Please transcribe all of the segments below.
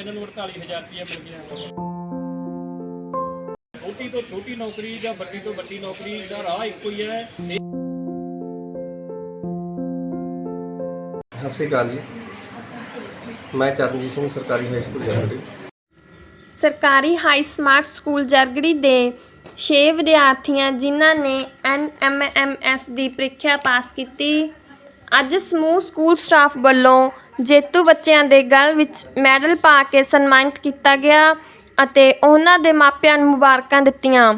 ਇਹਨਾਂ ਨੂੰ 48000 ਰੁਪਏ ਮਿਲ ਗਿਆ। ਛੋਟੀ ਤੋਂ ਛੋਟੀ ਨੌਕਰੀ ਜਾਂ ਵੱਡੀ ਤੋਂ ਵੱਡੀ ਨੌਕਰੀ ਦਾ ਰਾਹ ਇੱਕੋ ਹੀ ਹੈ। ਸਤਿ ਸ਼੍ਰੀ ਅਕਾਲ ਜੀ। ਮੈਂ ਚਰਨਜੀਤ ਸਿੰਘ ਸਰਕਾਰੀ ਹਾਈ ਸਕੂਲ ਜਰਗੜੀ। ਸਰਕਾਰੀ ਹਾਈ ਸਮਾਰਟ ਸਕੂਲ ਜਰਗੜੀ ਦੇ 6 ਵਿਦਿਆਰਥੀਆਂ ਜਿਨ੍ਹਾਂ ਨੇ ਐਨਐਮਐਮਐਸ ਦੀ ਪ੍ਰੀਖਿਆ ਪਾਸ ਕੀਤੀ। ਅੱਜ ਸਮੂਹ ਸਕੂਲ ਸਟਾਫ ਵੱਲੋਂ ਜੇਤੂ ਬੱਚਿਆਂ ਦੇ ਗਲ ਵਿੱਚ ਮੈਡਲ ਪਾ ਕੇ ਸਨਮਾਨਿਤ ਕੀਤਾ ਗਿਆ ਅਤੇ ਉਹਨਾਂ ਦੇ ਮਾਪਿਆਂ ਨੂੰ ਮੁਬਾਰਕਾਂ ਦਿੱਤੀਆਂ।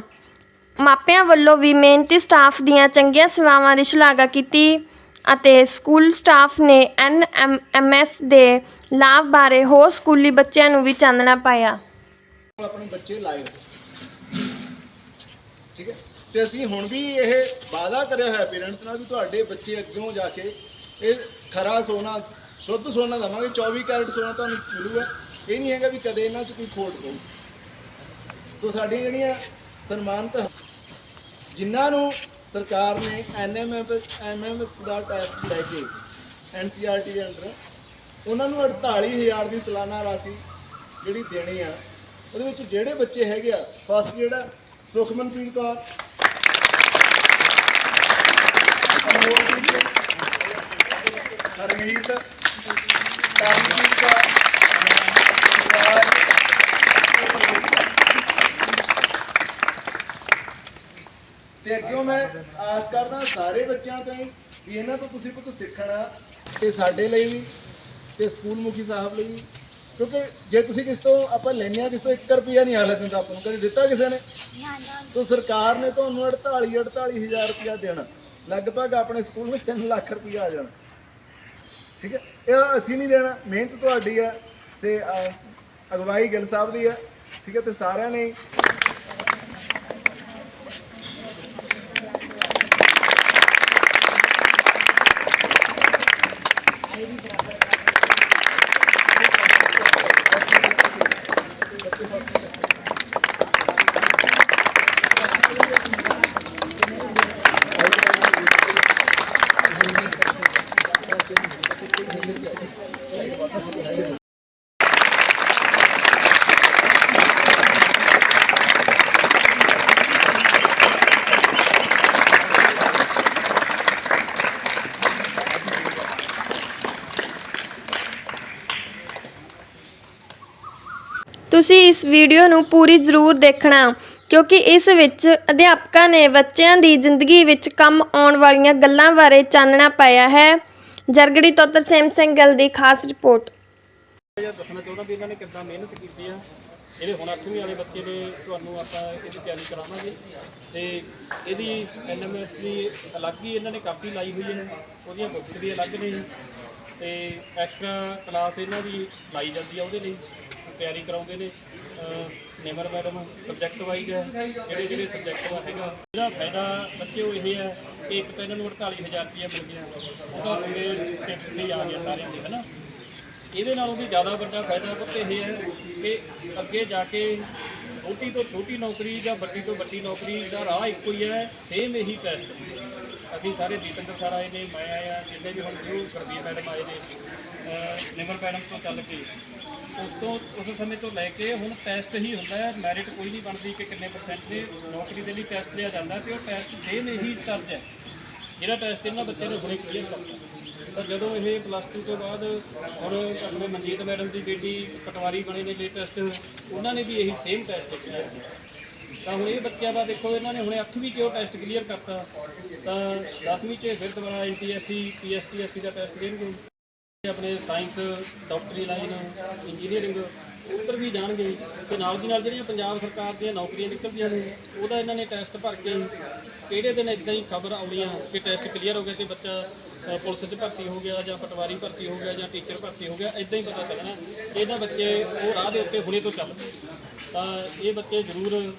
ਮਾਪਿਆਂ ਵੱਲੋਂ ਵੀ ਮਿਹਨਤੀ ਸਟਾਫ ਦੀਆਂ ਚੰਗੀਆਂ ਸੇਵਾਵਾਂ ਦੀ ਸ਼ਲਾਘਾ ਕੀਤੀ ਅਤੇ ਸਕੂਲ ਸਟਾਫ ਨੇ ਐਨਐਮਐਮਐਸ ਦੇ ਲਾਭ ਬਾਰੇ ਹੋਰ ਸਕੂਲੀ ਬੱਚਿਆਂ ਨੂੰ ਵੀ ਚਾਨਣਾ ਪਾਇਆ। ਆਪਣੇ ਬੱਚੇ ਲਾਏ। ਠੀਕ ਹੈ? ਤੇ ਅਸੀਂ ਹੁਣ ਵੀ ਇਹ ਵਾਅਦਾ ਕਰਿਆ ਹੋਇਆ ਪੇਰੈਂਟਸ ਨਾਲ ਵੀ ਤੁਹਾਡੇ ਬੱਚੇ ਅੱਗੋਂ ਜਾ ਕੇ ਇਹ ਖਰਾ ਸੋਨਾ ਸ਼ੁੱਧ ਸੋਨਾ ਦਵਾਂਗੇ 24 ਕੈਰਟ ਸੋਨਾ ਤੁਹਾਨੂੰ ਮਿਲੂਗਾ। ਇਹ ਨਹੀਂ ਹੈਗਾ ਵੀ ਕਦੇ ਇਹਨਾਂ 'ਚ ਕੋਈ ਖੋਟ ਪਊ ਸੋ ਸਾਡੀਆਂ ਜਿਹੜੀਆਂ ਸਨਮਾਨਤ ਜਿਨ੍ਹਾਂ ਨੂੰ ਸਰਕਾਰ ਨੇ ਐਨਐਮਐਫ ਐਮਐਮਐਸ ਦਾ ਟੈਸਟ ਲੈ ਕੇ ਐਨਸੀਆਰਟੀ ਦੇ ਅੰਦਰ, ਉਹਨਾਂ ਨੂੰ 48000 ਦੀ ਸਾਲਾਨਾ ਰਾਸ਼ੀ ਜਿਹੜੀ ਦੇਣੀ ਆ, ਉਹਦੇ ਵਿੱਚ ਜਿਹੜੇ ਬੱਚੇ ਹੈਗੇ ਆ ਫਸਟ ਜਿਹੜਾ ਸੁਖਮਨਪ੍ਰੀਤ ਕੌਰ ਹਰਮੀਤ ਤੇ ਅੱਗਿਓਂ ਮੈਂ ਆਸ ਕਰਦਾ ਸਾਰੇ ਬੱਚਿਆਂ ਤੋਂ ਹੀ ਵੀ ਇਹਨਾਂ ਤੋਂ ਤੁਸੀਂ ਕੁਝ ਸਿੱਖਣਾ ਤੇ ਸਾਡੇ ਲਈ ਵੀ ਤੇ ਸਕੂਲ ਮੁਖੀ ਸਾਹਿਬ ਲਈ ਵੀ। ਕਿਉਂਕਿ ਜੇ ਤੁਸੀਂ ਕਿਸ ਤੋਂ ਆਪਾਂ ਲੈਨੇ ਆ ਕਿਸ ਤੋਂ 1 ਰੁਪਿਆ ਨਹੀਂ ਹਾਲੇ ਦਿੰਦਾ ਆਪਾਂ ਨੂੰ ਕਦੇ ਦਿੱਤਾ ਕਿਸੇ ਨੇ? ਤਾਂ ਸਰਕਾਰ ਨੇ ਤੁਹਾਨੂੰ 48 48000 ਰੁਪਿਆ ਦੇਣਾ। ਲਗਭਗ ਆਪਣੇ ਸਕੂਲ ਵਿੱਚ 3 ਲੱਖ ਰੁਪਿਆ ਆ ਜਾਣਾ। ਠੀਕ ਹੈ? ਇਹ ਅਸੀਂ ਨਹੀਂ ਦੇਣਾ ਮਿਹਨਤ ਤੁਹਾਡੀ ਹੈ ਤੇ ਅਹ, ਅਗਵਾਈ ਗਿੱਲ ਸਾਹਿਬ ਦੀ ਹੈ ਠੀਕ ਹੈ ਤੇ ਸਾਰਿਆਂ ਨੇ ਹੀ। ਤੁਸੀਂ ਇਸ ਵੀਡੀਓ ਨੂੰ ਪੂਰੀ ਜ਼ਰੂਰ ਦੇਖਣਾ, ਕਿਉਂਕਿ ਇਸ ਵਿੱਚ ਅਧਿਆਪਕਾਂ ਨੇ ਬੱਚਿਆਂ ਦੀ ਜ਼ਿੰਦਗੀ ਵਿੱਚ ਕੰਮ ਆਉਣ ਵਾਲੀਆਂ ਗੱਲਾਂ ਬਾਰੇ ਚਾਨਣਾ ਪਾਇਆ ਹੈ। ਜਰਗੜੀ ਤੋਂ ਤਰਸੇਮ ਸਿੰਘ ਗਿੱਲ ਦੀ ਖਾਸ ਰਿਪੋਰਟ। ਇਹ ਦੱਸਣਾ ਚਾਹੁੰਦਾ ਵੀ ਇਹਨਾਂ ਨੇ ਕਿੱਦਾਂ ਮਿਹਨਤ ਕੀਤੀ ਆ। ਜਿਹੜੇ ਹੁਣ 8ਵੀਂ ਵਾਲੇ ਬੱਚੇ ਨੇ ਤੁਹਾਨੂੰ ਆਪਾਂ ਇਹਦੀ ਤਿਆਰੀ ਕਰਾਵਾਂਗੇ। ਤੇ ਇਹਦੀ ਐਨਐਮਐਸ ਦੀ ਅਲੱਗ ਹੀ ਇਹਨਾਂ ਨੇ ਕਾਪੀ ਲਾਈ ਹੋਈ ਹੈ। ਉਹਦੀਆਂ ਬੁੱਕਸ ਵੀ ਅਲੱਗ ਨੇ। ਤੇ ਐਕਸਟਰਾ ਕਲਾਸ ਇਹਨਾਂ ਦੀ ਲਾਈ ਜਾਂਦੀ ਆ ਉਹਦੇ ਲਈ। ਤਿਆਰੀ ਕਰਾਉਂਦੇ ਨੇ। ਅਹ ਮੈਡਮ ਸਬਜੈਕਟ ਵਾਈਜ਼ ਹੈ, ਜਿਹੜੇ ਜਿਹੜੇ ਸਬਜੈਕਟ ਦਾ ਹੈਗਾ। ਇਹਦਾ ਫਾਇਦਾ ਬੱਚੇ ਉਹ ਇਹ ਹੈ ਕਿ ਇੱਕ ਤਾਂ ਇਹਨਾਂ ਨੂੰ 48000 ਰੁਪਏ ਮਿਲ ਗਿਆ। ਉਹਦਾ ਪੂਰੇ ਟਿਪਸ ਵੀ ਆ ਗਿਆ ਸਾਰਿਆਂ ਦੇ, ਹਨਾ। ਇਹਦੇ ਨਾਲੋਂ ਵੀ ਜ਼ਿਆਦਾ ਵੱਡਾ ਫਾਇਦਾ ਪੁੱਤ ਇਹ ਹੈ ਕਿ ਅੱਗੇ ਜਾ ਕੇ ਛੋਟੀ ਤੋਂ ਛੋਟੀ ਨੌਕਰੀ ਜਾਂ ਵੱਡੀ ਤੋਂ ਵੱਡੀ ਨੌਕਰੀ ਦਾ ਰਾਹ ਇੱਕੋ ਹੀ ਹੈ ਸੇਮ ਇਹੀ ਟੈਸਟ ਅਸੀਂ ਸਾਰੇ ਦੀਪਿੰਦਰ ਸਰ ਆਏ ਨੇ, ਮੈਂ ਆਇਆ, ਜਿੰਨੇ ਵੀ ਹੁਣ ਗੁਰੂ ਗੁਰਦੀਪ ਮੈਡਮ ਆਏ ਨੇ, ਅਹ ਨਿਮਰ ਮੈਡਮ ਤੋਂ ਚੱਲ ਕੇ। ਉਸ ਤੋਂ ਉਸ ਸਮੇਂ ਤੋਂ ਲੈ ਕੇ ਹੁਣ ਟੈਸਟ ਹੀ ਹੁੰਦਾ ਹੈ ਮੈਰਿਟ ਕੋਈ ਨਹੀਂ ਬਣਦੀ ਕਿ ਕਿੰਨੇ ਪਰਸੈਂਟ ਦੇ ਨੌਕਰੀ ਦੇ ਲਈ ਟੈਸਟ ਲਿਆ ਜਾਂਦਾ ਤੇ ਉਹ ਟੈਸਟ ਸੇਮ ਇਹੀ ਦਰਜ ਹੈ। ਜਿਹੜਾ ਟੈਸਟ ਇਹਨਾਂ ਬੱਚਿਆਂ ਨੇ ਹੁਣੇ ਕਲੀਅਰ ਕਰਤਾ ਤਾਂ ਜਦੋਂ ਇਹ ਪਲੱਸ 2 ਤੋਂ ਬਾਅਦ ਹੁਣ ਆਪਣੇ ਮਨਜੀਤ ਮੈਡਮ ਦੀ ਬੇਟੀ ਪਟਵਾਰੀ ਬਣੇ ਨੇ ਲੇਟੈਸਟ ਉਹਨਾਂ ਨੇ ਵੀ ਇਹੀ ਸੇਮ ਟੈਸਟ ਕਲੀਅਰ ਕੀਤਾ ਤਾਂ ਹੁਣ ਇਹ ਬੱਚਿਆਂ ਦਾ ਦੇਖੋ, ਇਹਨਾਂ ਨੇ ਹੁਣੇ 8ਵੀਂ ਉਹ ਟੈਸਟ ਕਲੀਅਰ ਕਰਤਾ। ਤਾਂ 10ਵੀਂ 'ਚ ਫਿਰ ਦੁਬਾਰਾ ਐਨਟੀਐਸਸੀ ਪੀਐਸਟੀਐਸਸੀ ਦਾ ਟੈਸਟ ਦੇਣਗੇ। ਇਹ ਆਪਣੇ ਸਾਇੰਸ ਡਾਕਟਰੀ ਲਾਈਨ ਇੰਜੀਨੀਅਰਿੰਗ ਉੱਧਰ ਵੀ ਜਾਣਗੇ ਤੇ ਨਾਲ ਦੀ ਨਾਲ ਜਿਹੜੀਆਂ ਪੰਜਾਬ ਸਰਕਾਰ ਦੀਆਂ ਨੌਕਰੀਆਂ ਨਿਕਲਦੀਆਂ ਨੇ, ਉਹਦਾ ਇਹਨਾਂ ਨੇ ਟੈਸਟ ਭਰ ਕੇ ਕਿਹੜੇ ਦਿਨ ਇਦਾਂ ਹੀ ਖਬਰ ਆਉਣੀ ਕਿ ਟੈਸਟ ਕਲੀਅਰ ਹੋ ਗਿਆ ਤੇ ਬੱਚਾ ਪੁਲਿਸ 'ਚ ਭਰਤੀ ਹੋ ਗਿਆ ਜਾਂ ਪਟਵਾਰੀ ਭਰਤੀ ਹੋ ਗਿਆ ਜਾਂ ਟੀਚਰ ਭਰਤੀ ਹੋ ਗਿਆ ਇਦਾਂ ਹੀ ਪਤਾ ਚੱਲਣਾ। ਕਿ ਇਹਨਾਂ ਬੱਚੇ ਉਹ ਰਾਹ ਦੇ ਉੱਤੇ ਹੁਣੇ ਤੋਂ ਚੱਲ ਤਾਂ ਇਹ ਬੱਚੇ ਜ਼ਰੂਰ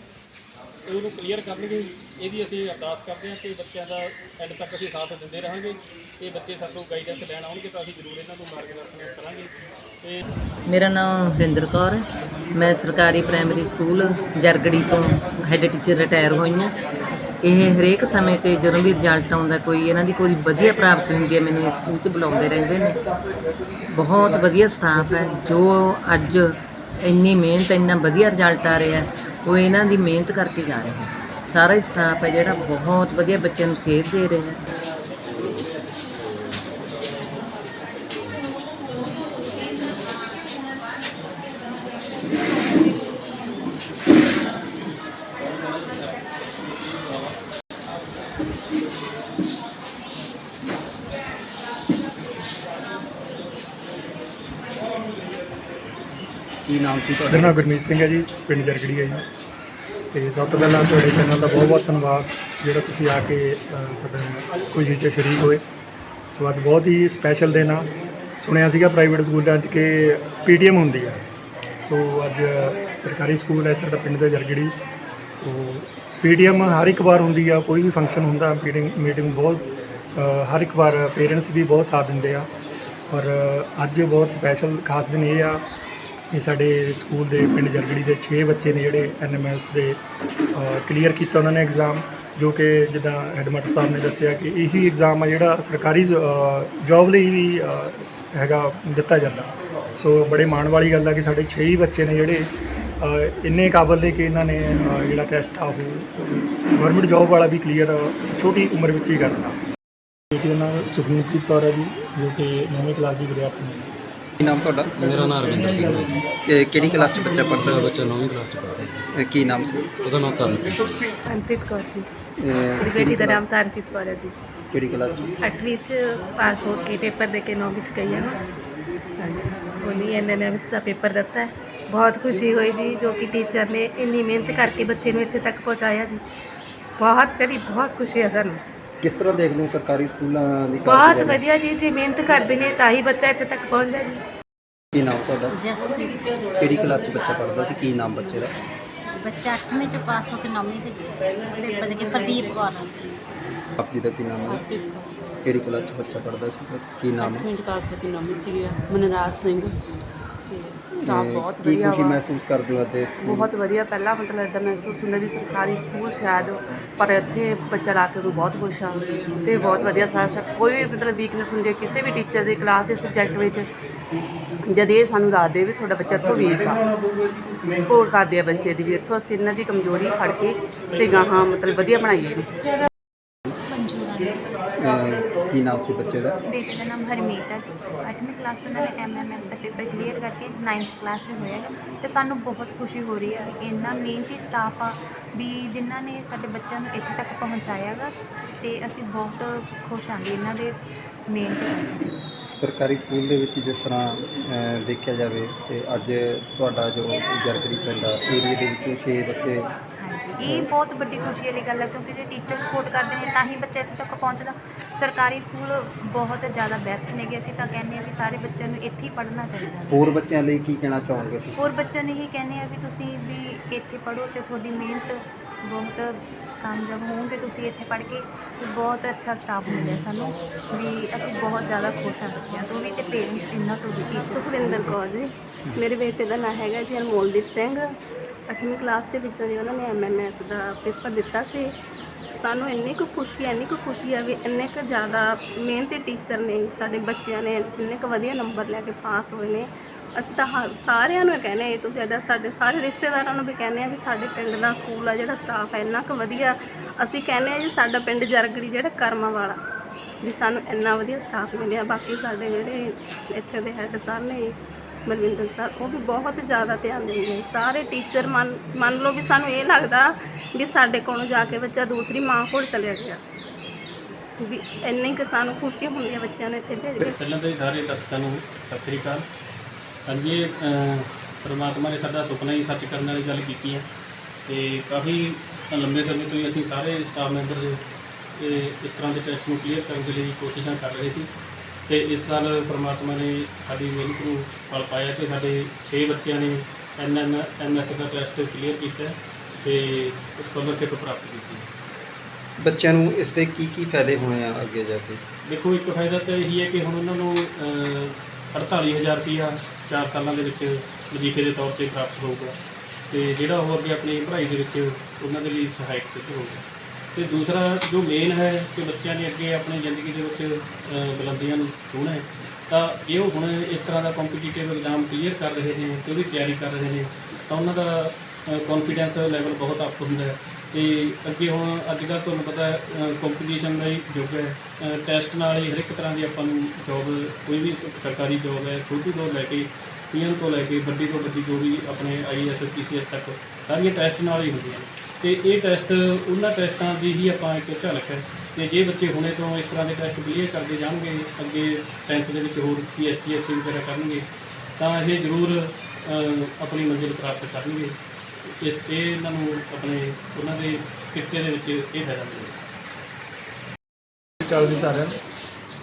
ਉਹਨੂੰ ਕਲੀਅਰ ਕਰਨਗੇ ਇਹਦੀ ਅਸੀਂ ਅਰਦਾਸ ਕਰਦੇ ਹਾਂ ਕਿ ਬੱਚਿਆਂ ਦਾ ਐਂਡ ਤੱਕ ਅਸੀਂ ਸਾਥ ਦਿੰਦੇ ਰਹਾਂਗੇ। ਤੇ ਬੱਚੇ ਸਾਤੋਂ ਗਾਈਡੈਂਸ ਲੈਣ ਆਉਣਗੇ ਤਾਂ ਅਸੀਂ ਜ਼ਰੂਰ ਇਹਨਾਂ ਨੂੰ ਮਾਰਗਦਰਸ਼ਨ ਕਰਾਂਗੇ। ਤੇ ਮੇਰਾ ਨਾਮ ਹਰਿੰਦਰ ਕੌਰ ਹੈ। ਮੈਂ ਸਰਕਾਰੀ ਪ੍ਰਾਇਮਰੀ ਸਕੂਲ ਜਰਗੜੀ ਤੋਂ ਹੈੱਡ ਟੀਚਰ ਰਿਟਾਇਰ ਹੋਈ ਹਾਂ। ਇਹ ਹਰੇਕ ਸਮੇਂ ਤੇ ਜਦੋਂ ਵੀ ਰਿਜ਼ਲਟ ਆਉਂਦਾ ਕੋਈ, ਇਹਨਾਂ ਦੀ ਕੋਈ ਵਧੀਆ ਪ੍ਰਾਪਤੀ ਹੁੰਦੀ ਹੈ, ਮੈਨੂੰ ਇਸ ਸਕੂਲ 'ਚ ਬੁਲਾਉਂਦੇ ਰਹਿੰਦੇ ਨੇ। ਬਹੁਤ ਵਧੀਆ ਸਟਾਫ ਹੈ, ਜੋ ਅੱਜ ਇੰਨੀ ਮਿਹਨਤ, ਇੰਨਾ ਵਧੀਆ ਰਿਜ਼ਲਟ ਆ ਰਿਹਾ, ਉਹ ਇਹਨਾਂ ਦੀ ਮਿਹਨਤ ਕਰਕੇ ਜਾ ਰਿਹਾ ਸਾਰਾ ਹੀ ਸਟਾਫ ਹੈ ਜਿਹੜਾ ਬਹੁਤ ਵਧੀਆ ਬੱਚਿਆਂ ਨੂੰ ਸੇਧ ਦੇ ਰਿਹਾ। ਕੀ ਨਾਮ ਸੀ ਮੇਰਾ ਨਾਮ ਗੁਰਮੀਤ ਸਿੰਘ ਹੈ ਜੀ ਪਿੰਡ ਜਰਗੜੀ ਹੈ ਜੀ। ਤੇ ਸਭ ਤੋਂ ਪਹਿਲਾਂ ਤੁਹਾਡੇ ਚੈਨਲ ਦਾ ਬਹੁਤ ਬਹੁਤ ਧੰਨਵਾਦ ਜਿਹੜਾ ਤੁਸੀਂ ਆ ਕੇ ਅ, ਸਾਡਾ ਖੁਸ਼ੀ 'ਚ ਸ਼ਰੀਕ ਹੋਏ। ਸੋ ਅੱਜ ਬਹੁਤ ਹੀ ਸਪੈਸ਼ਲ ਦਿਨ ਆ। ਸੁਣਿਆ ਸੀਗਾ ਪ੍ਰਾਈਵੇਟ ਸਕੂਲਾਂ 'ਚ ਕਿ ਪੀਟੀਐਮ ਹੁੰਦੀ ਆ। ਸੋ ਅੱਜ ਸਰਕਾਰੀ ਸਕੂਲ ਹੈ ਸਾਡਾ ਪਿੰਡ ਦਾ ਜਰਗੜੀ। ਸੋ ਪੀਟੀਐਮ ਹਰ ਇੱਕ ਵਾਰ ਹੁੰਦੀ ਆ ਕੋਈ ਵੀ ਫੰਕਸ਼ਨ ਹੁੰਦਾ ਮੀਟਿੰਗ ਮੀਟਿੰਗ ਬਹੁਤ ਅ, ਹਰ ਇੱਕ ਵਾਰ ਪੇਰੈਂਟਸ ਵੀ ਬਹੁਤ ਸਾਥ ਦਿੰਦੇ ਆ। ਔਰ ਅੱਜ ਬਹੁਤ ਸਪੈਸ਼ਲ ਖਾਸ ਦਿਨ ਇਹ ਆ ਇਹ ਸਾਡੇ ਸਕੂਲ ਦੇ ਪਿੰਡ ਜਰਗੜੀ ਦੇ 6 ਬੱਚੇ ਨੇ ਜਿਹੜੇ ਐਨਐਮਐਸ ਦੇ ਕਲੀਅਰ ਕੀਤਾ ਉਹਨਾਂ ਨੇ ਐਗਜ਼ਾਮ ਜੋ ਕਿ ਜਿੱਦਾਂ ਹੈਡਮਾਸਟਰ ਸਾਹਿਬ ਨੇ ਦੱਸਿਆ ਕਿ ਇਹੀ ਐਗਜ਼ਾਮ ਆ ਜਿਹੜਾ ਸਰਕਾਰੀ ਜੌਬ ਲਈ ਵੀ ਹੈਗਾ, ਦਿੱਤਾ ਜਾਂਦਾ। ਸੋ ਬੜੇ ਮਾਣ ਵਾਲੀ ਗੱਲ ਆ ਕਿ ਸਾਡੇ 6 ਹੀ ਬੱਚੇ ਨੇ ਜਿਹੜੇ ਇੰਨੇ ਕਾਬਲ ਨੇ ਕਿ ਇਹਨਾਂ ਨੇ ਜਿਹੜਾ ਟੈਸਟ ਆ ਉਹ ਗਵਰਨਮੈਂਟ ਜੌਬ ਵਾਲਾ ਵੀ ਕਲੀਅਰ ਛੋਟੀ ਉਮਰ ਵਿੱਚ ਹੀ ਕਰਨਾ ਬੇਟੀ ਦਾ ਨਾਮ ਸੁਖਨੀਤ ਕੌਰ ਹੈ ਜੀ, ਜੋ ਕਿ 9ਵੀਂ ਕਲਾਸ ਦੀ ਵਿਦਿਆਰਥੀ ਹੈ ਕੀ ਨਾਮ ਤੁਹਾਡਾ? ਮੇਰਾ ਨਾਮ ਰਵਿੰਦਰ ਸਿੰਘ ਹੈ। ਜੀ ਕਿ ਕਿਹੜੀ ਕਲਾਸ 'ਚ ਬੱਚਾ ਪੜ੍ਹਦਾ ਮੇਰਾ ਸੀ? ਬੱਚਾ 9ਵੀਂ ਕਲਾਸ ਚ ਪੜ੍ਹਦਾ। ਹੈ ਅ, ਕੀ ਨਾਮ ਸੀ? ਉਹਦਾ ਨਾਮ ਤਰਨਪ੍ਰੀਤ ਅੰਕਿਤ ਕੌਰ ਜੀ। ਅ, ਮੇਰੀ ਬੇਟੀ ਦਾ ਨਾਮ ਤਾਂ ਅੰਕਿਤ ਕੌਰ ਹੈ ਜੀ। ਕਿਹੜੀ ਕਲਾਸ 'ਚ? 8ਵੀਂ ਚ ਪਾਸ ਹੋ ਕੇ ਪੇਪਰ ਦੇ ਕੇ 9ਵੀਂ ਚ ਗਈ ਹੈ ਨਾ ਹਾਂਜੀ। ਉਹਨੇ ਐਨਐਨਐਮਐਸ ਦਾ ਪੇਪਰ ਦਿੱਤਾ ਹੈ। ਬਹੁਤ ਖੁਸ਼ੀ ਹੋਈ ਜੀ ਜੋ ਕਿ ਟੀਚਰ ਨੇ ਇੰਨੀ ਮਿਹਨਤ ਕਰਕੇ ਬੱਚੇ ਨੂੰ ਇੱਥੇ ਤੱਕ ਪਹੁੰਚਾਇਆ ਜੀ। ਬਹੁਤ ਜਿਹੜੀ ਬਹੁਤ ਖੁਸ਼ੀ ਹੈ ਸਾਨੂੰ। ਕਿਸ ਤਰ੍ਹਾਂ ਦੇਖਦੇ ਹੋ ਸਰਕਾਰੀ ਸਕੂਲਾਂ ਦੀ ਬਹੁਤ ਕਾਰਗੁਜ਼ਾਰੀ? ਵਧੀਆ ਜੀ ਜੇ ਮਿਹਨਤ ਕਰਦੇ ਨੇ ਤਾਂ ਹੀ ਬੱਚਾ ਇੱਥੇ ਤੱਕ ਪਹੁੰਚਦਾ ਜੀ। ਕੀ ਨਾਮ ਤੁਹਾਡਾ? ਜਸਪ੍ਰੀਤ ਕਿਹੜੀ ਕਲਾਸ 'ਚ ਬੱਚਾ ਪੜ੍ਹਦਾ ਸੀ? ਕੀ ਨਾਮ ਬੱਚੇ ਦਾ? ਬੱਚਾ 8ਵੀਂ ਚ ਪਾਸ ਹੋ ਕੇ 9ਵੀਂ ਚ ਗਿਆ। ਪੇਪਰ ਦੇ ਕੇ ਪ੍ਰਦੀਪ ਕੌਰ। ਆਪ ਜੀ ਦਾ ਕੀ ਨਾਮ ਹੈ? ਕਿਹੜੀ ਕਲਾਸ 'ਚ ਬੱਚਾ ਪੜ੍ਹਦਾ ਸੀ? ਕੀ ਨਾਮ ਹੈ? ਅੱਠਵੀਂ ਚ ਪਾਸ ਹੋ ਕੇ ਨੌਵੀਂ ਚ ਗਿਆ ਮਨਰਾਜ ਸਿੰਘ। ਤੇ ਸਟਾਫ ਤੇ ਬਹੁਤ ਕੀ ਵਧੀਆ ਖੁਸ਼ੀ ਵਾ। ਮਹਿਸੂਸ ਕਰਦੇ ਹੋ ਅੱਜ ਇਸ ਬਹੁਤ ਵਧੀਆ। ਪਹਿਲਾਂ ਮਤਲਬ ਇਦਾਂ ਮਹਿਸੂਸ ਹੁੰਦਾ ਵੀ ਸਰਕਾਰੀ ਸਕੂਲ ਸ਼ਾਇਦ ਪਰ ਇੱਥੇ ਬੱਚਾ ਲਾ ਕੇ ਉਹਨੂੰ ਬਹੁਤ ਖੁਸ਼ ਆ ਤੇ ਬਹੁਤ ਵਧੀਆ ਸਾਰਾ ਸਟਾਫ। ਕੋਈ ਵੀ ਮਤਲਬ ਵੀਕਨੈਸ ਹੁੰਦੀ ਹੈ ਕਿਸੇ ਵੀ ਟੀਚਰ ਦੀ ਕਲਾਸ ਦੇ ਸਬਜੈਕਟ ਵਿੱਚ ਜਦ ਇਹ ਸਾਨੂੰ ਦੱਸਦੇ ਵੀ ਤੁਹਾਡਾ ਬੱਚਾ ਇੱਥੋਂ ਵੀਕ ਆ। ਸਪੋਰਟ ਕਰਦੇ ਆ ਬੱਚੇ ਦੀ ਵੀ। ਇੱਥੋਂ ਅਸੀਂ ਇਹਨਾਂ ਦੀ ਕਮਜ਼ੋਰੀ ਫੜ ਕੇ ਤੇ ਗਾਹਾਂ ਮਤਲਬ ਵਧੀਆ ਬਣਾਈਏ। ਕੀ ਨਾਮ ਸੀ ਬੱਚੇ ਦਾ? ਬੇਟੇ ਦਾ ਨਾਮ ਹਰਮੀਤ ਹੈ ਜੀ। 8ਵੀਂ ਕਲਾਸ 'ਚ ਉਹਨਾਂ ਨੇ ਐਮਐਮਐਸ ਦਾ ਪੇਪਰ ਕਲੀਅਰ ਕਰਕੇ 9th ਕਲਾਸ 'ਚ ਹੋਇਆ ਹੈ ਤੇ ਸਾਨੂੰ ਬਹੁਤ ਖੁਸ਼ੀ ਹੋ ਰਹੀ ਹੈ ਵੀ ਇੰਨਾ ਮਿਹਨਤੀ ਸਟਾਫ ਆ ਵੀ ਜਿਨ੍ਹਾਂ ਨੇ ਸਾਡੇ ਬੱਚਿਆਂ ਨੂੰ ਇੱਥੇ ਤੱਕ ਪਹੁੰਚਾਇਆ ਗਾ ਤੇ ਅਸੀਂ ਬਹੁਤ ਖੁਸ਼ ਹਾਂ ਵੀ ਇਹਨਾਂ ਦੇ ਮਿਹਨਤ ਸਰਕਾਰੀ ਸਕੂਲ ਦੇ ਵਿੱਚ ਜਿਸ ਤਰ੍ਹਾਂ ਦੇਖਿਆ ਜਾਵੇ ਤੇ ਅੱਜ ਤੁਹਾਡਾ ਜੋ ਜਰਗੜੀ ਪਿੰਡ ਆ ਏਰੀਆ ਦੇ ਵਿੱਚੋਂ 6 ਬੱਚੇ ਇਹ ਬਹੁਤ ਵੱਡੀ ਖੁਸ਼ੀ ਵਾਲੀ ਗੱਲ ਹੈ ਕਿਉਂਕਿ ਜੇ ਟੀਚਰ ਸਪੋਰਟ ਕਰਦੇ ਨੇ ਤਾਂ ਹੀ ਬੱਚਾ ਇੱਥੇ ਤੱਕ ਪਹੁੰਚਦਾ। ਸਰਕਾਰੀ ਸਕੂਲ ਬਹੁਤ ਜ਼ਿਆਦਾ ਬੈਸਟ ਨੇਗੇ ਅਸੀਂ ਤਾਂ ਕਹਿੰਦੇ ਹਾਂ ਵੀ ਸਾਰੇ ਬੱਚਿਆਂ ਨੂੰ ਇੱਥੇ ਹੀ ਪੜ੍ਹਨਾ ਚਾਹੀਦਾ ਹੈ। ਹੋਰ ਬੱਚਿਆਂ ਲਈ ਕੀ ਕਹਿਣਾ ਚਾਹੋਗੇ? ਤੁਸੀਂ ਹੋਰ ਬੱਚਿਆਂ ਨੂੰ ਇਹੀ ਕਹਿੰਦੇ ਆ ਵੀ ਤੁਸੀਂ ਵੀ ਇੱਥੇ ਪੜ੍ਹੋ ਤੇ ਤੁਹਾਡੀ ਮਿਹਨਤ ਬਹੁਤ ਕਾਮਯਾਬ ਹੋਵੋਗੇ ਤੁਸੀਂ ਇੱਥੇ ਪੜ੍ਹ ਕੇ ਤੇ ਬਹੁਤ ਅੱਛਾ ਸਟਾਫ ਮਿਲਿਆ ਸਾਨੂੰ। ਵੀ ਅਸੀਂ ਬਹੁਤ ਜ਼ਿਆਦਾ ਖੁਸ਼ ਹਾਂ ਬੱਚਿਆਂ ਤੋਂ ਵੀ ਤੇ ਪੇਰੈਂਟਸ ਇਹਨਾਂ ਤੋਂ ਵੀ ਟੀਚਰ ਸੁਖਵਿੰਦਰ ਕੌਰ ਜੀ ਮੇਰੇ ਬੇਟੇ ਦਾ ਨਾਮ ਹੈਗਾ ਜੀ ਅਨਮੋਲਦੀਪ ਸਿੰਘ। 8ਵੀਂ ਕਲਾਸ ਦੇ ਵਿੱਚੋਂ ਜੀ ਉਹਨਾਂ ਨੇ ਐਮਐਮਐਸ ਦਾ ਪੇਪਰ ਦਿੱਤਾ ਸੀ। ਸਾਨੂੰ ਇੰਨੀ ਕੁ ਖੁਸ਼ੀ ਇੰਨੀ ਕੁ ਖੁਸ਼ੀ ਆ ਵੀ ਇੰਨੇ ਕੁ ਜ਼ਿਆਦਾ ਮਿਹਨਤੀ ਟੀਚਰ ਨੇ, ਸਾਡੇ ਬੱਚਿਆਂ ਨੇ ਇੰਨੇ ਕੁ ਵਧੀਆ ਨੰਬਰ ਲੈ ਕੇ ਪਾਸ ਹੋਏ ਨੇ। ਅਸੀਂ ਤਾਂ ਹਰ ਸਾਰਿਆਂ ਨੂੰ ਕਹਿੰਦੇ ਹਾਂ ਤੁਸੀਂ ਇਹਦਾ ਸਾਡੇ ਸਾਰੇ ਰਿਸ਼ਤੇਦਾਰਾਂ ਨੂੰ ਵੀ ਕਹਿੰਦੇ ਆ ਵੀ ਸਾਡੇ ਪਿੰਡ ਦਾ ਸਕੂਲ ਆ, ਜਿਹੜਾ ਸਟਾਫ ਹੈ ਇੰਨਾ ਕੁ ਵਧੀਆ। ਅਸੀਂ ਕਹਿੰਦੇ ਆ ਜੀ ਸਾਡਾ ਪਿੰਡ ਜਰਗੜੀ, ਜਿਹੜਾ ਕਰਮਾਂ ਵਾਲਾ। ਵੀ ਸਾਨੂੰ ਇੰਨਾ ਵਧੀਆ ਸਟਾਫ ਮਿਲਿਆ, ਬਾਕੀ ਸਾਡੇ ਜਿਹੜੇ ਇੱਥੇ ਦੇ ਹੈੱਡ ਸਰ ਨੇ ਬਲਵਿੰਦਰ ਸਰ, ਉਹ ਵੀ ਬਹੁਤ ਜ਼ਿਆਦਾ ਧਿਆਨ ਦਿੰਦੇ ਨੇ। ਸਾਰੇ ਟੀਚਰ ਮੰਨ ਮੰਨ ਲਓ ਵੀ ਸਾਨੂੰ ਇਹ ਲੱਗਦਾ ਵੀ ਸਾਡੇ ਕੋਲੋਂ ਜਾ ਕੇ ਬੱਚਾ ਦੂਸਰੀ ਮਾਂ ਕੋਲ ਚਲਿਆ ਗਿਆ। ਵੀ ਇੰਨੀ ਕੁ ਸਾਨੂੰ ਖੁਸ਼ੀ ਹੁੰਦੀ ਹੈ ਬੱਚਿਆਂ ਨੂੰ ਇੱਥੇ ਭੇਜ ਕੇ। ਪਹਿਲਾਂ ਤਾਂ ਜੀ ਸਾਰੇ ਦਰਸ਼ਕਾਂ ਨੂੰ ਸਤਿ ਸ੍ਰੀ ਅਕਾਲ। ਹਾਂਜੀ ਪਰਮਾਤਮਾ ਨੇ ਸਾਡਾ ਸੁਪਨਾ ਹੀ ਸੱਚ ਕਰਨ ਵਾਲੀ ਗੱਲ ਕੀਤੀ ਹੈ ਤੇ ਕਾਫੀ ਲੰਬੇ ਸਮੇਂ ਤੋਂ ਹੀ ਅਸੀਂ ਸਾਰੇ ਸਟਾਫ ਮੈਂਬਰ ਇਸ ਤਰ੍ਹਾਂ ਦੇ ਟੈਸਟ ਨੂੰ ਕਲੀਅਰ ਕਰਨ ਦੇ ਲਈ ਕੋਸ਼ਿਸ਼ਾਂ ਕਰ ਰਹੇ ਸੀ। ਤੇ ਇਸ ਸਾਲ ਪ੍ਰਮਾਤਮਾ ਨੇ ਸਾਡੀ ਮਿਹਨਤ ਨੂੰ ਫਲ ਪਾਇਆ ਤੇ ਸਾਡੇ 6 ਬੱਚਿਆਂ ਨੇ ਐਨ ਐਮ ਐਮ ਐਸ ਦਾ ਟੈਸਟ ਕਲੀਅਰ ਕੀਤਾ ਤੇ ਸਕਾਲਰਸ਼ਿਪ ਪ੍ਰਾਪਤ ਕੀਤੀ। ਬੱਚਿਆਂ ਨੂੰ ਇਸ ਦੇ ਕੀ ਕੀ ਫਾਇਦੇ ਹੋਣੇ ਆ ਅੱਗੇ ਜਾ ਕੇ? ਦੇਖੋ ਇੱਕ ਫਾਇਦਾ ਤਾਂ ਇਹੀ ਹੈ ਕਿ ਹੁਣ ਉਹਨਾਂ ਨੂੰ ਅਹ, 48000 ਰੁਪਇਆ 4 ਸਾਲਾਂ ਦੇ ਵਿੱਚ ਵਜ਼ੀਫੇ ਦੇ ਤੌਰ ਤੇ ਪ੍ਰਾਪਤ ਹੋਊਗਾ ਤੇ ਜਿਹੜਾ ਹੋਰ ਅੱਗੇ ਆਪਣੀ ਪੜ੍ਹਾਈ ਦੇ ਵਿੱਚ ਉਹਨਾਂ ਦੇ ਲਈ ਸਹਾਇਕ ਸਿੱਧ ਹੋਊਗਾ। ਤੇ ਦੂਸਰਾ ਜੋ ਮੇਨ ਹੈ ਕਿ ਬੱਚਿਆਂ ਨੇ ਅੱਗੇ ਆਪਣੀ ਜ਼ਿੰਦਗੀ ਦੇ ਵਿੱਚ ਬੁਲੰਦੀਆਂ ਨੂੰ ਛੂਹਣਾ ਹੈ, ਤਾਂ ਜੇ ਉਹ ਹੁਣ ਇਸ ਤਰ੍ਹਾਂ ਦਾ ਕੰਪੀਟੀਟਿਵ ਐਗਜ਼ਾਮ ਕਲੀਅਰ ਕਰ ਰਹੇ ਨੇ ਤੇ ਉਹਦੀ ਤਿਆਰੀ ਕਰ ਰਹੇ ਨੇ, ਤਾਂ ਉਹਨਾਂ ਦਾ ਕੌਨਫੀਡੈਂਸ ਲੈਵਲ ਬਹੁਤ ਅਪ ਹੁੰਦਾ ਹੈ। ਤੇ ਅੱਗੇ ਹੁਣ ਅੱਜ ਕੱਲ੍ਹ ਤੁਹਾਨੂੰ ਪਤਾ ਹੈ ਕੰਪੀਟੀਸ਼ਨ ਦਾ ਹੀ ਯੁੱਗ ਹੈ। ਟੈਸਟ ਨਾਲ ਹੀ ਹਰ ਇੱਕ ਤਰ੍ਹਾਂ ਦੀ ਆਪਾਂ ਨੂੰ ਜੋਬ ਕੋਈ ਵੀ ਸਰਕਾਰੀ ਜੋਬ ਹੈ, ਛੋਟੀ ਤੋਂ ਲੈ ਕੇ, ਪੀਐਨ ਤੋਂ ਲੈ ਕੇ, ਵੱਡੀ ਤੋਂ ਵੱਡੀ ਜੋ ਵੀ ਆਪਣੇ ਆਈਐਸ ਪੀਸੀਐਸ ਤੱਕ ਸਾਰੀਆਂ ਟੈਸਟ ਨਾਲ ਹੀ ਹੁੰਦੀਆਂ ਨੇ। ਤੇ ਇਹ ਟੈਸਟ, ਉਹਨਾਂ ਟੈਸਟਾਂ ਦੀ ਹੀ ਆਪਾਂ ਇੱਕ ਝਲਕ ਹੈ। ਤੇ ਜੇ ਬੱਚੇ ਹੁਣੇ ਤੋਂ ਇਸ ਤਰ੍ਹਾਂ ਦੇ ਟੈਸਟ ਕਲੀਅਰ ਕਰਦੇ ਜਾਣਗੇ, ਅੱਗੇ 10th ਦੇ ਵਿੱਚ ਹੋਰ ਪੀਐਸਟੀਐਸਸੀ ਵਗੈਰਾ ਕਰਨਗੇ, ਤਾਂ ਇਹ ਜ਼ਰੂਰ ਆਪਣੀ ਮੰਜ਼ਿਲ ਪ੍ਰਾਪਤ ਕਰਨਗੇ। ਇਹ ਇਹਨਾਂ ਨੂੰ ਆਪਣੇ, ਉਹਨਾਂ ਦੇ ਕਿੱਤੇ ਦੇ ਵਿੱਚ ਇਹ ਫਾਇਦਾ ਮਿਲੇਗਾ। ਸਤਿ ਸ਼੍ਰੀ ਅਕਾਲ ਜੀ ਸਾਰਿਆਂ ਨੂੰ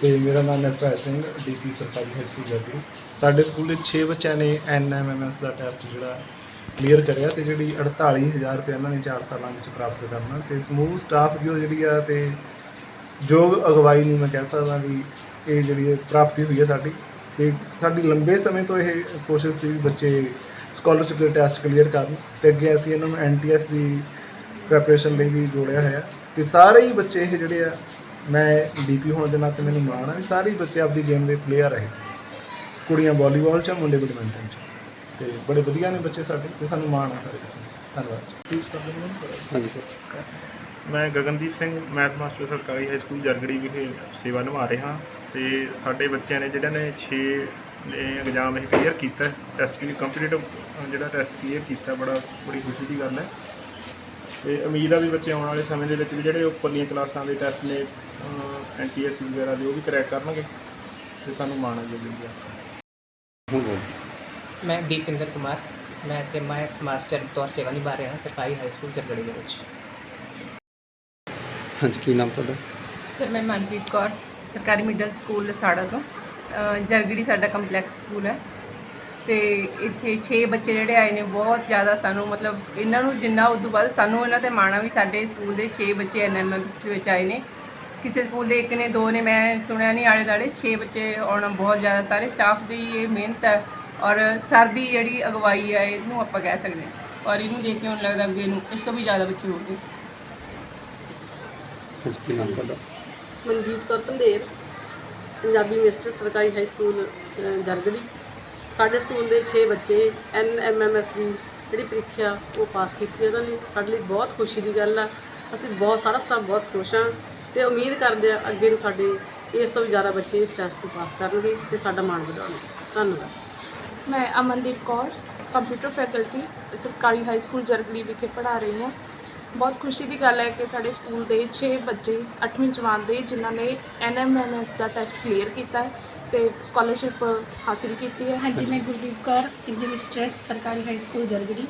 ਤੇ ਮੇਰਾ ਨਾਮ ਨਵਪ੍ਰੀਤ ਸਿੰਘ ਡੀਪੀ ਸਰਕਾਰੀ ਹਾਈ ਸਕੂਲ ਜੱਗੀ ਸਾਡੇ ਸਕੂਲ ਦੇ 6 ਬੱਚਿਆਂ ਨੇ ਐਨਐਮਐਮਐਸ ਦਾ ਟੈਸਟ ਜਿਹੜਾ ਕਲੀਅਰ ਕਰਿਆ ਤੇ ਜਿਹੜੀ 48000 ਰੁਪਏ ਇਹਨਾਂ ਨੇ 4 ਸਾਲਾਂ ਵਿੱਚ ਪ੍ਰਾਪਤ ਕਰਨਾ ਤੇ ਸਮੂਹ ਸਟਾਫ ਦੀ ਉਹ ਜਿਹੜੀ ਆ ਤੇ ਯੋਗ ਅਗਵਾਈ ਨੂੰ ਮੈਂ ਕਹਿ ਸਕਦਾ ਵੀ ਇਹ ਜਿਹੜੀ ਹੈ ਪ੍ਰਾਪਤੀ ਹੋਈ ਹੈ ਸਾਡੀ ਤੇ ਸਾਡੀ ਲੰਬੇ ਸਮੇਂ ਤੋਂ ਇਹ ਕੋਸ਼ਿਸ਼ ਸੀ ਵੀ ਬੱਚੇ ਸਕਾਲਰਸ਼ਿਪ ਦੇ ਟੈਸਟ ਕਲੀਅਰ ਕਰਨ ਤੇ ਅੱਗੇ ਅਸੀਂ ਇਹਨਾਂ ਨੂੰ ਐਨਟੀਐਸ ਦੀ ਪ੍ਰੈਪਰੇਸ਼ਨ ਲਈ ਵੀ ਜੋੜਿਆ ਹੋਇਆ। ਤੇ ਸਾਰੇ ਹੀ ਬੱਚੇ ਇਹ ਜਿਹੜੇ ਆ, ਮੈਂ ਡੀਪੀ ਹੋਣ ਦੇ ਨਾਤੇ ਮੈਨੂੰ ਮਾਣ ਆ ਵੀ ਸਾਰੇ ਹੀ ਬੱਚੇ ਆਪਦੀ ਗੇਮ ਦੇ ਪਲੇਅਰ ਰਹੇ। ਕੁੜੀਆਂ ਵਾਲੀਬਾਲ 'ਚ ਮੁੰਡੇ ਬੈਡਮਿੰਟਨ 'ਚ ਤੇ ਬੜੇ ਵਧੀਆ ਨੇ ਬੱਚੇ ਸਾਡੇ ਤੇ ਸਾਨੂੰ ਮਾਣ ਆ ਸਾਰੇ ਬੱਚੇ ਧੰਨਵਾਦ ਪਲੀਜ਼ ਕਰ ਦਿਓ ਹਾਂਜੀ ਸਰ ਮੈਂ ਗਗਨਦੀਪ ਸਿੰਘ ਮੈਥ ਮਾਸਟਰ ਸਰਕਾਰੀ ਹਾਈ ਸਕੂਲ ਜਰਗੜੀ ਵਿਖੇ ਸੇਵਾ ਨਿਭਾ ਰਿਹਾ। ਤੇ ਸਾਡੇ ਬੱਚਿਆਂ ਨੇ ਜਿਹੜਾ ਨੇ 6 ਐਗਜ਼ਾਮ ਇਹ ਕਲੀਅਰ ਕੀਤਾ। ਟੈਸਟ ਵੀ ਕੰਪੀਟੀਟਿਵ ਜਿਹੜਾ ਟੈਸਟ ਕਲੀਅਰ ਕੀਤਾ ਬੜਾ ਬੜੀ ਖੁਸ਼ੀ ਦੀ ਗੱਲ ਹੈ। ਤੇ ਉਮੀਦ ਆ ਵੀ ਬੱਚੇ ਆਉਣ ਵਾਲੇ ਸਮੇਂ ਦੇ ਵਿੱਚ ਵੀ ਜਿਹੜੇ ਉੱਪਰਲੀਆਂ ਕਲਾਸਾਂ ਦੇ ਟੈਸਟ ਨੇ ਐਨਟੀਐਸ ਵਗੈਰਾ ਦੇ ਉਹ ਵੀ ਕਰੈਕ ਕਰਨਗੇ। ਤੇ ਸਾਨੂੰ ਮਾਣ ਹੈ ਜੀ ਬੋਲ ਮੈਂ ਦੀਪਿੰਦਰ ਕੁਮਾਰ। ਮੈਂ ਤੇ ਮੈਥ ਮਾਸਟਰ ਤੌਰ ਸੇਵਾ ਨਿਭਾ ਰਿਹਾ ਹਾਂ ਸਰਕਾਰੀ ਹਾਈ ਸਕੂਲ ਜਰਗੜੀ ਦੇ ਵਿੱਚ। ਹਾਂਜੀ ਕੀ ਨਾਮ ਤੁਹਾਡਾ? ਸਰ ਮੈਂ ਮਨਪ੍ਰੀਤ ਕੌਰ ਸਰਕਾਰੀ ਮਿਡਲ ਸਕੂਲ ਲਸਾੜਾ ਤੋਂ। ਅ, ਜਰਗੜੀ ਸਾਡਾ ਕੰਪਲੈਕਸ ਸਕੂਲ ਹੈ। ਤੇ ਇੱਥੇ 6 ਬੱਚੇ ਜਿਹੜੇ ਆਏ ਨੇ ਬਹੁਤ ਜ਼ਿਆਦਾ ਸਾਨੂੰ ਮਤਲਬ ਇਹਨਾਂ ਨੂੰ ਜਿੰਨਾ ਉਦੋਂ ਬਾਅਦ ਸਾਨੂੰ ਇਹਨਾਂ ਤੇ ਮਾਣਾ ਵੀ ਸਾਡੇ ਸਕੂਲ ਦੇ 6 ਬੱਚੇ ਐਨਐਮਐਸ ਦੇ ਵਿੱਚ ਆਏ ਨੇ। ਕਿਸੇ ਸਕੂਲ ਦੇ ਇੱਕ ਨੇ ਦੋ ਨੇ ਮੈਂ ਸੁਣਿਆ ਨਹੀਂ ਆਲੇ ਦਾਲੇ 6 ਬੱਚੇ ਆਉਣਾ ਬਹੁਤ ਜ਼ਿਆਦਾ ਸਾਰੇ ਸਟਾਫ ਦੀ ਇਹ ਮਿਹਨਤ ਹੈ। ਔਰ ਸਰ ਦੀ ਜਿਹੜੀ ਅਗਵਾਈ ਹੈ ਇਹਨੂੰ ਆਪਾਂ ਕਹਿ ਸਕਦੇ ਹਾਂ। ਔਰ ਇਹਨੂੰ ਦੇਖ ਕੇ ਹੁਣ ਲੱਗਦਾ ਅੱਗੇ ਨੂੰ ਇਸ ਤੋਂ ਵੀ ਜ਼ਿਆਦਾ ਬੱਚੇ ਹੋਣਗੇ ਕੀ ਨਾਮ ਤੁਹਾਡਾ? ਮਨਜੀਤ ਕੌਰ ਧੰਦੇਰ ਪੰਜਾਬੀ ਮਿਸਟਰ ਸਰਕਾਰੀ ਹਾਈ ਸਕੂਲ ਜਰਗੜੀ। ਸਾਡੇ ਸਕੂਲ ਦੇ 6 ਬੱਚੇ ਐਨਐਮਐਮਐਸ ਦੀ ਜਿਹੜੀ ਪ੍ਰੀਖਿਆ ਉਹ ਪਾਸ ਕੀਤੀ ਉਹਨਾਂ ਨੇ। ਸਾਡੇ ਲਈ ਬਹੁਤ ਖੁਸ਼ੀ ਦੀ ਗੱਲ ਆ। ਅਸੀਂ ਬਹੁਤ ਸਾਰਾ ਸਟਾਫ ਬਹੁਤ ਖੁਸ਼ ਹਾਂ ਤੇ ਉਮੀਦ ਕਰਦੇ ਆ ਅੱਗੇ ਨੂੰ ਸਾਡੇ ਇਸ ਤੋਂ ਵੀ ਜ਼ਿਆਦਾ ਬੱਚੇ ਇਸ ਟੈਸਟ ਨੂੰ ਪਾਸ ਕਰਨਗੇ ਤੇ ਸਾਡਾ ਮਾਣ ਵਧਾਉਣਗੇ। ਧੰਨਵਾਦ। ਮੈਂ ਅਮਨਦੀਪ ਕੌਰ ਕੰਪਿਊਟਰ ਫੈਕਲਟੀ ਸਰਕਾਰੀ ਹਾਈ ਸਕੂਲ ਜਰਗੜੀ ਵਿਖੇ ਪੜ੍ਹਾ ਰਹੀ ਹਾਂ। ਬਹੁਤ ਖੁਸ਼ੀ ਦੀ ਗੱਲ ਹੈ ਕਿ ਸਾਡੇ ਸਕੂਲ ਦੇ 6 ਬੱਚੇ 8ਵੀਂ ਜਵਾਨ ਦੇ, ਜਿਨ੍ਹਾਂ ਨੇ ਐਨਐਮਐਮਐਸ ਦਾ ਟੈਸਟ ਕਲੀਅਰ ਕੀਤਾ ਹੈ ਤੇ ਸਕਾਲਰਸ਼ਿਪ ਹਾਸਿਲ ਕੀਤੀ ਹੈ। ਹਾਂਜੀ, ਮੈਂ ਗੁਰਦੀਪ ਕੌਰ ਹਿੰਦੀ ਮਿਸਟਰਸ ਸਰਕਾਰੀ ਹਾਈ ਸਕੂਲ ਜਰਗੜੀ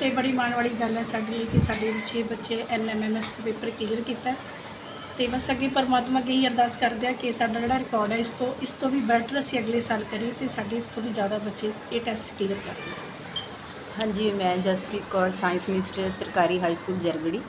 ਤੇ ਬੜੀ ਮਾਣ ਵਾਲੀ ਗੱਲ ਹੈ ਸਾਡੇ ਲਈ ਕਿ ਸਾਡੇ ਛੇ ਬੱਚੇ ਐਨਐਮਐਮਐਸ ਦਾ ਪੇਪਰ ਕਲੀਅਰ ਕੀਤਾ ਤੇ ਬਸ ਅੱਗੇ ਪਰਮਾਤਮਾ ਅੱਗੇ ਹੀ ਅਰਦਾਸ ਕਰਦੇ ਆ ਕਿ ਸਾਡਾ ਜਿਹੜਾ ਰਿਕਾਰਡ ਹੈ ਇਸ ਤੋਂ ਇਸ ਤੋਂ ਵੀ ਬੈਟਰ ਅਸੀਂ ਅਗਲੇ ਸਾਲ ਕਰੀਏ ਤੇ ਸਾਡੇ ਇਸ ਤੋਂ ਵੀ ਜ਼ਿਆਦਾ ਬੱਚੇ ਇਹ ਟੈਸਟ ਕਲੀਅਰ ਕਰਦੇ ਹਾਂਜੀ, ਮੈਂ ਜਸਪ੍ਰੀਤ ਕੌਰ ਸਾਇੰਸ ਮਿਨਿਸਟਰ ਸਰਕਾਰੀ ਹਾਈ ਸਕੂਲ ਜਰਗੜੀ।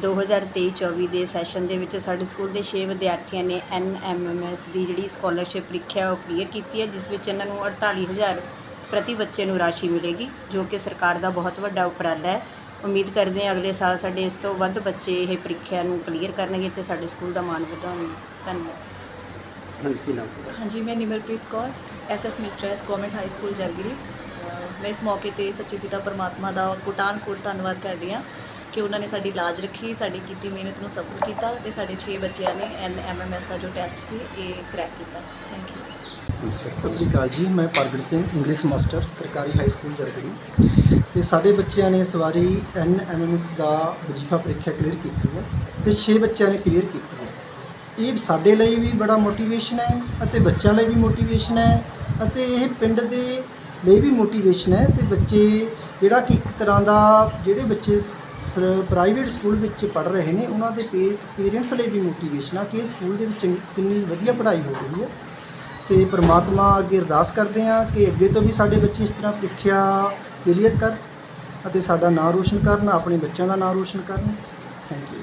2023-24 ਦੇ ਸੈਸ਼ਨ ਦੇ ਵਿੱਚ ਸਾਡੇ ਸਕੂਲ ਦੇ 6 ਵਿਦਿਆਰਥੀਆਂ ਨੇ ਐਨਐਮਐਮਐਸ ਦੀ ਜਿਹੜੀ ਸਕਾਲਰਸ਼ਿਪ ਪ੍ਰੀਖਿਆ ਉਹ ਕਲੀਅਰ ਕੀਤੀ ਹੈ, ਜਿਸ ਵਿੱਚ ਇਹਨਾਂ ਨੂੰ 48000 ਪ੍ਰਤੀ ਬੱਚੇ ਨੂੰ ਰਾਸ਼ੀ ਮਿਲੇਗੀ, ਜੋ ਕਿ ਸਰਕਾਰ ਦਾ ਬਹੁਤ ਵੱਡਾ ਉਪਰਾਲਾ ਹੈ। ਉਮੀਦ ਕਰਦੇ ਹਾਂ ਅਗਲੇ ਸਾਲ ਸਾਡੇ ਇਸ ਤੋਂ ਵੱਧ ਬੱਚੇ ਇਹ ਪ੍ਰੀਖਿਆ ਨੂੰ ਕਲੀਅਰ ਕਰਨਗੇ ਤੇ ਸਾਡੇ ਸਕੂਲ ਦਾ ਮਾਣ ਵਧਾਉਣਗੇ ਧੰਨਵਾਦ। ਹਾਂਜੀ ਕੀ ਨਾਮ ਤੁਹਾਡਾ? ਹਾਂਜੀ ਮੈਂ Nimarpreet Kaur SS mistress government high school Jargari ਮੈਂ ਇਸ ਮੌਕੇ ਤੇ ਸੱਚੇ ਪਿਤਾ ਪਰਮਾਤਮਾ ਦਾ ਕੋਟਾਨ ਕੋਟ ਧੰਨਵਾਦ ਕਰਦੀ ਹਾਂ ਕਿ ਉਹਨਾਂ ਨੇ ਸਾਡੀ ਲਾਜ ਰੱਖੀ ਸਾਡੀ ਕੀਤੀ ਮਿਹਨਤ ਨੂੰ ਸਫਲ ਕੀਤਾ ਤੇ ਸਾਡੇ 6 ਬੱਚਿਆਂ ਨੇ ਐਨਐਮਐਮਐਸ ਦਾ ਜੋ ਟੈਸਟ ਸੀ ਇਹ ਕਰੈਕ ਕੀਤਾ। ਥੈਂਕ ਯੂ ਸਤਿ ਸ੍ਰੀ ਅਕਾਲ ਜੀ ਮੈਂ ਪ੍ਰਗਟ ਸਿੰਘ ਇੰਗਲਿਸ਼ ਮਾਸਟਰ ਸਰਕਾਰੀ ਹਾਈ ਸਕੂਲ ਜਰਗੜੀ ਤੇ ਸਾਡੇ ਬੱਚਿਆਂ ਨੇ ਇਸ ਵਾਰੀ ਐਨਐਮਐਮਐਸ ਦਾ ਵਜੀਫਾ ਪ੍ਰੀਖਿਆ ਕਲੀਅਰ ਕੀਤੀ ਹੈ ਤੇ 6 ਬੱਚਿਆਂ ਨੇ ਕਲੀਅਰ ਕੀਤੀ ਹੈ। ਇਹ ਸਾਡੇ ਲਈ ਵੀ ਬੜਾ ਮੋਟੀਵੇਸ਼ਨ ਹੈ ਅਤੇ ਬੱਚਿਆਂ ਲਈ ਵੀ ਮੋਟੀਵੇਸ਼ਨ ਹੈ ਅਤੇ ਇਹ ਪਿੰਡ ਦੇ ਲਈ ਵੀ ਮੋਟੀਵੇਸ਼ਨ ਹੈ ਤੇ ਬੱਚੇ ਜਿਹੜਾ ਕਿ ਇੱਕ ਤਰ੍ਹਾਂ ਦਾ ਜਿਹੜੇ ਬੱਚੇ ਪ੍ਰਾਈਵੇਟ ਸਕੂਲ ਵਿੱਚ ਪੜ੍ਹ ਰਹੇ ਨੇ, ਉਹਨਾਂ ਦੇ ਪੇਰੈਂਟਸ ਲਈ ਵੀ ਮੋਟੀਵੇਸ਼ਨ ਆ ਕਿ ਇਹ ਸਕੂਲ ਦੇ ਵਿੱਚ ਚੰਗੀ- ਕਿੰਨੀ ਵਧੀਆ ਪੜ੍ਹਾਈ ਹੋ ਰਹੀ ਹੈ। ਤੇ ਪ੍ਰਮਾਤਮਾ ਅੱਗੇ ਅਰਦਾਸ ਕਰਦੇ ਹਾਂ ਕਿ ਅੱਗੇ ਤੋਂ ਵੀ ਸਾਡੇ ਬੱਚੇ ਇਸ ਤਰ੍ਹਾਂ ਪ੍ਰੀਖਿਆ ਕਲੀਅਰ ਕਰ ਅਤੇ ਸਾਡਾ ਨਾਂ ਰੋਸ਼ਨ ਕਰਨ, ਆਪਣੇ ਬੱਚਿਆਂ ਦਾ ਨਾਂ ਰੋਸ਼ਨ ਕਰਨ। Thank you